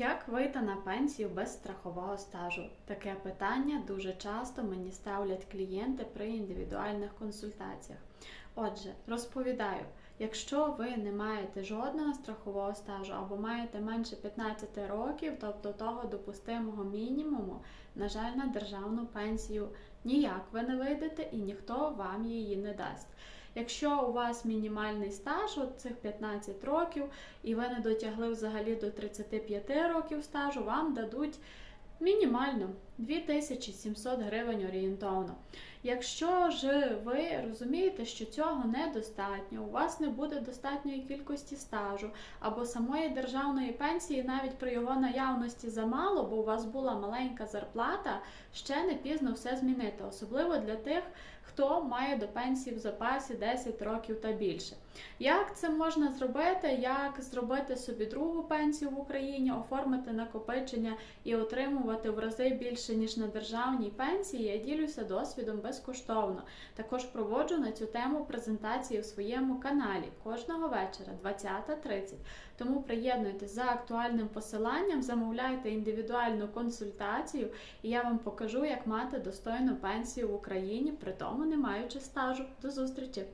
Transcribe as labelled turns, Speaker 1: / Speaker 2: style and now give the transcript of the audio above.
Speaker 1: Як вийти на пенсію без страхового стажу? Таке питання дуже часто мені ставлять клієнти при індивідуальних консультаціях. Отже, розповідаю, якщо ви не маєте жодного страхового стажу або маєте менше 15 років, тобто того допустимого мінімуму, на жаль, на державну пенсію ніяк ви не вийдете і ніхто вам її не дасть. Якщо у вас мінімальний стаж, от цих 15 років, і ви не дотягли взагалі до 35 років стажу, вам дадуть мінімально 2700 гривень орієнтовно. Якщо ж ви розумієте, що цього недостатньо, у вас не буде достатньої кількості стажу або самої державної пенсії, навіть при його наявності замало, бо у вас була маленька зарплата, ще не пізно все змінити, особливо для тих, хто має до пенсії в запасі 10 років та більше. Як це можна зробити? Як зробити собі другу пенсію в Україні, оформити накопичення і отримувати в рази більше ніж на державній пенсії? Я ділюся досвідом безкоштовно. Також проводжу на цю тему презентації у своєму каналі кожного вечора 20.30. Тому приєднуйтесь за актуальним посиланням, замовляйте індивідуальну консультацію, і я вам покажу, як мати достойну пенсію в Україні, при тому не маючи стажу. До зустрічі!